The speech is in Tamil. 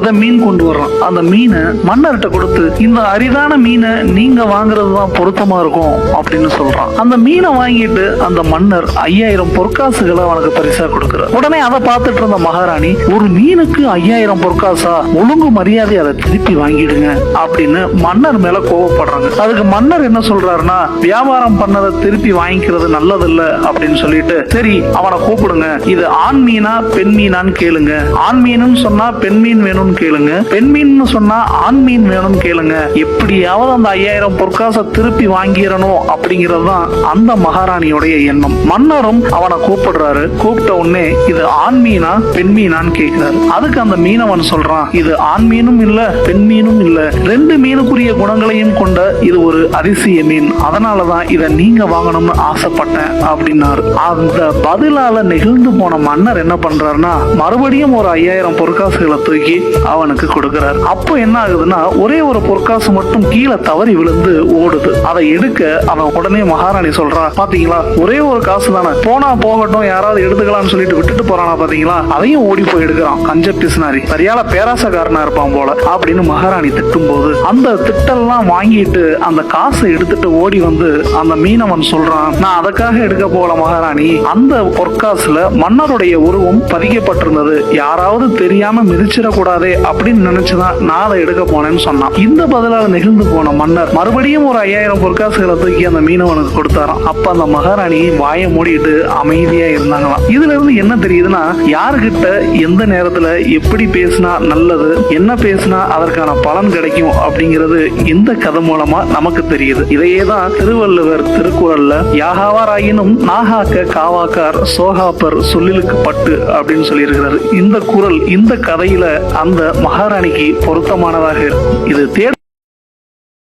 மீன் கொண்டு வர்றான். அந்த மீனை மன்னர்கிட்ட கொடுத்து இந்த அரிதான மீனை நீங்க வாங்குறது தான் பொருத்தமா இருக்கும் அப்படின்னு சொல்றான். அந்த மீனை வாங்கிட்டு அந்த மன்னர் ஐயாயிரம் பொற்காசுகளை அவனுக்கு பரிசா கொடுக்குறார். உடனே அதை பார்த்துட்டு இருந்த மகாராணி ஒரு மீனுக்கு ஐயாயிரம் பொற்காசா? ஒழுங்கு மரியாதை அதை திருப்பி வாங்கிடுங்க அப்படின்னு மன்னர் மேல கோவப்படுறாங்க. அதுக்கு மன்னர் என்ன சொல்றாருன்னா வியாபாரம் பண்ணதை திருப்பி வாங்கிக்கிறது நல்லதில்ல அப்படின்னு சொல்லிட்டு சரி அவனை கூப்பிடுங்க. இது ஆண் மீனா பெண் மீனான்னு கேளுங்க. ஆண் மீனுன்னு சொன்னா பெண் மீன் வேணும்னு கேளுங்க. பெண் மீன் சொன்னா ஆண் மீன் வேணும்னு கேளுங்க. எப்படியாவது அந்த ஐயாயிரம் பொற்காசை திருப்பி வாங்கிடணும் அப்படிங்கிறது தான் அந்த மகாராணியுடைய எண்ணம். மன்னரும் அவனை கூப்பிடுறாரு. கூப்பிட்ட உடனே இது ஆண் மீனா பெண் மீனான்னு கேட்கிறாரு. அதுக்கு அந்த மீனவன் சொல்றான் இது ஆண் மீனும் இல்ல பெண் மீனும் இல்ல. ரெண்டு மீனுக்குரிய குணங்களையும் கொண்ட இது ஒரு அதிசய மீன். அதனாலதான் இதை நீங்க வாங்கணும்னு ஆசைப்பட்டேன் அப்படின்னாரு. அந்த பதிலால நெகிழ்ந்து போன மன்னர் என்ன பண்றாருன்னா மறுபடியும் ஒரு ஐயாயிரம் பொற்காசுகளை தூக்கி அவனுக்கு கொடுக்கிறார். அப்போ என்ன ஆகுதுன்னா ஒரே ஒரு பொற்காசு மட்டும் கீழே தவறி விழுந்து ஓடுது. அதை எடுக்க அவன் உடனே மகாராணி சொல்றா பாத்தீங்களா? ஒரே ஒரு காசு தானே. போனா போகட்டும் யாராவது எடுத்துக்கலாம்னு சொல்லிட்டு விட்டுட்டு போறானா பாத்தீங்களா? அதையும் ஓடி போய் எடுக்கிறான். கஞ்ச பிசுனாரி. சரியால பேராசக்காரனா இருப்பான் போல அப்படின்னு மகாராணி திட்டும் போது அந்த திட்டெல்லாம் வாங்கிட்டு அந்த காசை எடுத்துட்டு ஓடி வந்து அந்த மீனவன் சொல்றான் நான் அதுக்காக எடுக்க போல மகாராணி. அந்த பொற்காசுல மன்னருடைய உருவம் பதிக்கப்பட்டிருந்தது. யாராவது தெரியாம மிதிச்சிடக்கூடாது. அப்படின்னு நினைச்சுதான் நான் அதை எடுக்க போனேன்னு சொன்னான். இந்த பதிலால நெகிழ்ந்து போன மன்னர் மறுபடியும் ஒரு ஐயாயிரம் பொற்காசுகளை தூக்கி அந்த மீனவனுக்கு கொடுத்தாராம். அப்ப அந்த மகாராணி வாயை மூடிட்டு அமைதியா இருந்தாங்களாம். இதுல இருந்து என்ன தெரியுதுன்னா யாருகிட்ட எந்த நேரத்துல எப்படி பேசினா நல்லது என்ன பேசினா அதற்கான பலன் கிடைக்கும் அப்படிங்கிறது இந்த கதை மூலமா நமக்கு தெரியுது. இதையே தான் திருவள்ளுவர் திருக்குறள்ல யாகாவாராயினும் நாகாக்க காவாக்கார் சோகாப்பர் சொல்லிலுக்கு பட்டு அப்படின்னு சொல்லியிருக்கிறாரு. இந்த குறள் இந்த கதையில அந்த மகாராணிக்கு பொருத்தமானதாக இது தேர்